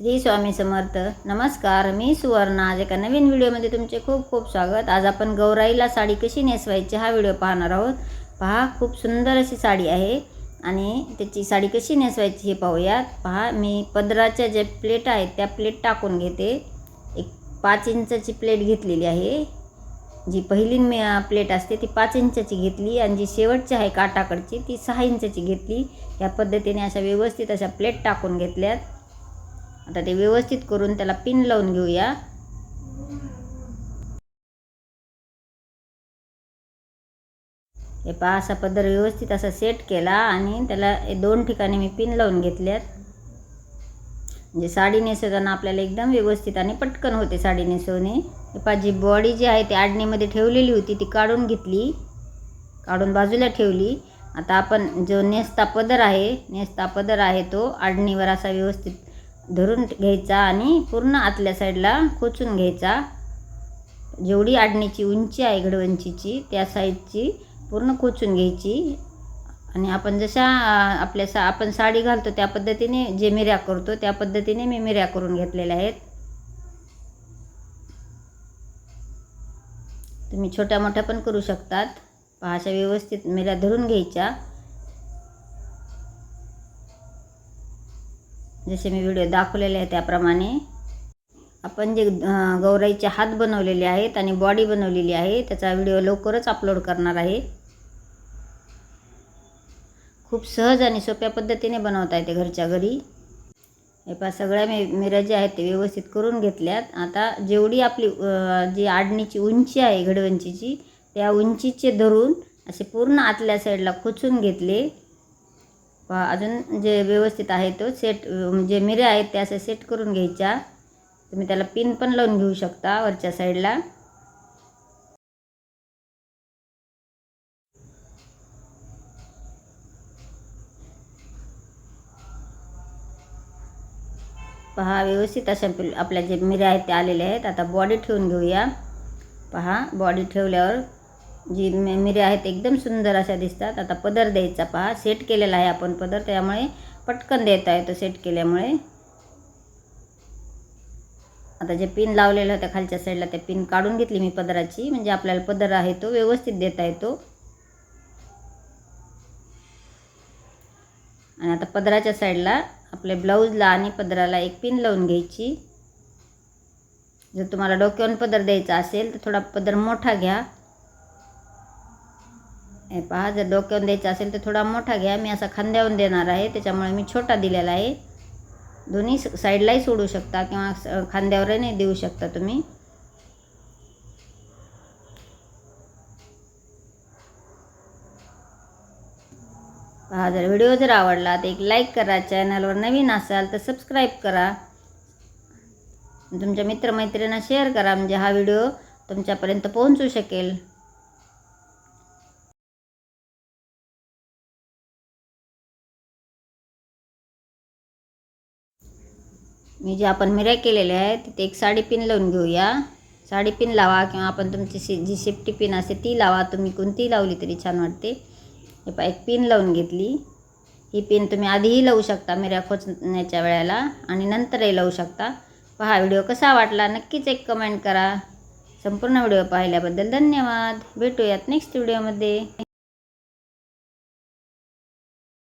श्री स्वामी समर्थ. नमस्कार मी सुवर्णा. आज एका नवीन व्हिडिओमध्ये तुमचे खूप खूप स्वागत. आज आपण गौराईला साडी कशी नेसवायची हा व्हिडिओ पाहणार आहोत. पहा खूप सुंदर अशी साडी आहे आणि त्याची साडी कशी नेसवायची हे पाहूयात. पहा मी पदराच्या ज्या प्लेट आहेत त्या प्लेट टाकून घेते. एक पाच इंचाची प्लेट घेतलेली आहे. जी पहिली मी प्लेट असते ती पाच इंचाची घेतली आणि जी शेवटची आहे काटाकडची ती सहा इंचाची घेतली. या पद्धतीने अशा व्यवस्थित अशा प्लेट टाकून घेतल्यात. आता ते व्यवस्थित करून त्याला पिन लावून घेऊया. हे पहा असा पदर व्यवस्थित असा सेट केला आणि त्याला हे दोन ठिकाणी मी पिन लावून घेतल्यात. म्हणजे साडी नेसवताना आपल्याला एकदम व्यवस्थित आणि पटकन होते साडी नेसवणे हे पहा जी बॉडी जी आहे ती आडणीमध्ये ठेवलेली होती ती काढून घेतली. काढून बाजूला ठेवली. आता आपण जो नेसता पदर आहे नेसता पदर आहे तो आडणीवर असा व्यवस्थित धरून घ्यायचा आणि पूर्ण आतल्या साईडला खोचून घ्यायचा. जेवढी आडणीची उंची आहे घडवंचीची त्या साईडची पूर्ण खोचून घ्यायची. आणि आपण जशा आपल्या सा आपण साडी घालतो त्या पद्धतीने जे मिऱ्या करतो त्या पद्धतीने मी मिऱ्या करून घेतलेल्या आहेत. तुम्ही छोट्या मोठ्या पण करू शकतात. पहा अशा व्यवस्थित मिऱ्या धरून घ्यायच्या. जसे मी व्हिडिओ दाखवलेले आहे त्याप्रमाणे. आपण जे गौराईचे हात बनवलेले आहेत आणि बॉडी बनवलेली आहे त्याचा व्हिडिओ लवकरच अपलोड करणार आहे. खूप सहज आणि सोप्या पद्धतीने बनवता येते घरच्या घरी. हे पहा सगळ्या मी मिरा ज्या आहेत ते व्यवस्थित करून घेतल्यात. आता जेवढी आपली जी आडणीची उंची आहे घडवंचीची त्या उंचीचे धरून असे पूर्ण आतल्या साईडला खोचून घेतले. अजून जे व्यवस्थित आहे तो सेट म्हणजे जे मिऱ्या आहेत त्या असे सेट करून घ्यायच्या. तुम्ही त्याला पिन पण लावून घेऊ शकता वरच्या साईडला पहा व्यवस्थित अशा आपल्या जे मिऱ्या आहेत त्या आलेल्या आहेत. आता बॉडी ठेवून घेऊया. पहा बॉडी ठेवल्यावर जी मिऱ्या आहेत एकदम सुंदर अशा दिसतात. आता पदर द्यायचा पहा. सेट केलेला आहे आपण पदर. त्यामुळे पटकन देता येतो सेट केल्यामुळे. आता जे पिन लावलेलं होतं खालच्या साईडला त्या पिन काढून घेतली मी पदराची. म्हणजे आपल्याला पदर आहे तो व्यवस्थित देता येतो. आणि आता पदराच्या साईडला आपल्या ब्लाऊजला आणि पदराला एक पिन लावून घ्यायची. जर तुम्हाला डोक्यावरून पदर द्यायचा असेल तर थोडा पदर मोठा घ्या. हे पहा जर डोक्यावर द्यायचा असेल तर थोडा मोठा घ्या. मी असा खांद्यावरून देणार आहे. त्याच्यामुळे मी छोटा दिलेला आहे. दोन्ही साईडलाही सोडू शकता किंवा खांद्यावरही नाही देऊ शकता तुम्ही. पहा जर व्हिडिओ जर आवडला तर एक लाईक करा. चॅनलवर नवीन असाल तर सबस्क्राईब करा. तुमच्या मित्रमैत्रिणींना शेअर करा. म्हणजे हा व्हिडिओ तुमच्यापर्यंत पोहोचू शकेल. मी जे आपण मिऱ्या केलेल्या आहेत तिथे एक साडी पिन लावून घेऊया. साडी पिन लावा किंवा आपण तुमची सी जी सेफ्टी पिन असते ती लावा. तुम्ही कोणतीही लावली तरी छान वाटते. हे पहा एक पिन लावून घेतली. ही पिन तुम्ही आधीही लावू शकता मिऱ्या खोचण्याच्या वेळेला आणि नंतरही लावू शकता. पहा व्हिडिओ कसा वाटला नक्कीच एक कमेंट करा. संपूर्ण व्हिडिओ पाहिल्याबद्दल धन्यवाद. भेटूयात नेक्स्ट व्हिडिओमध्ये